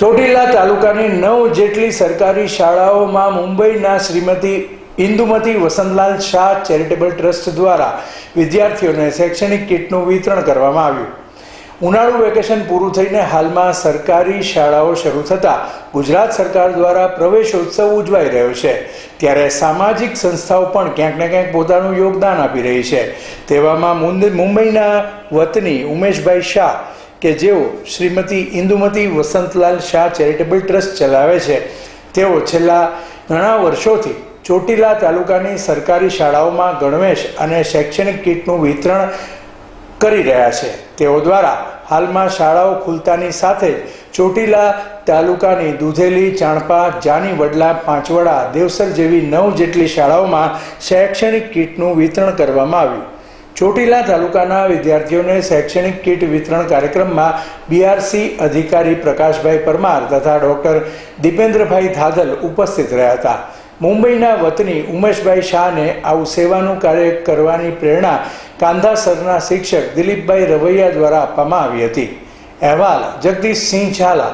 ચોટીલા તાલુકાની નવ જેટલી સરકારી શાળાઓમાં મુંબઈના શ્રીમતી ઇન્દુમતી વસંતલાલ શાહ ચેરિટેબલ ટ્રસ્ટ દ્વારા વિદ્યાર્થીઓને શૈક્ષણિક કીટનું વિતરણ કરવામાં આવ્યું. ઉનાળુ વેકેશન પૂરું થઈને હાલમાં સરકારી શાળાઓ શરૂ થતાં ગુજરાત સરકાર દ્વારા પ્રવેશોત્સવ ઉજવાઈ રહ્યો છે. ત્યારે સામાજિક સંસ્થાઓ પણ ક્યાંક ને ક્યાંક પોતાનું યોગદાન આપી રહી છે. તેવામાં મુંબઈના વતની ઉમેશભાઈ શાહ કે જેઓ શ્રીમતી ઇન્દુમતી વસંતલાલ શાહ ચેરિટેબલ ટ્રસ્ટ ચલાવે છે, તેઓ છેલ્લા ઘણા વર્ષોથી ચોટીલા તાલુકાની સરકારી શાળાઓમાં ગણવેશ અને શૈક્ષણિક કીટનું વિતરણ કરી રહ્યા છે. તેઓ દ્વારા હાલમાં શાળાઓ ખુલતાની સાથે જ ચોટીલા તાલુકાની દૂધેલી, ચાણપા જાની વડલા પાંચવડા, દેવસર જેવી નવ જેટલી શાળાઓમાં શૈક્ષણિક કીટનું વિતરણ કરવામાં આવ્યું. ચોટીલા તાલુકાના વિદ્યાર્થીઓને શૈક્ષણિક કીટ વિતરણ કાર્યક્રમમાં બીઆરસી અધિકારી પ્રકાશભાઈ પરમાર તથા ડોક્ટર દીપેન્દ્રભાઈ ધાદલ ઉપસ્થિત રહ્યા હતા. મુંબઈના વતની ઉમેશભાઈ શાહને આવું સેવાનું કાર્ય કરવાની પ્રેરણા કાંધાસરના શિક્ષક દિલીપભાઈ રવૈયા દ્વારા આપવામાં આવી હતી. અહેવાલ જગદીશસિંહ ઝાલા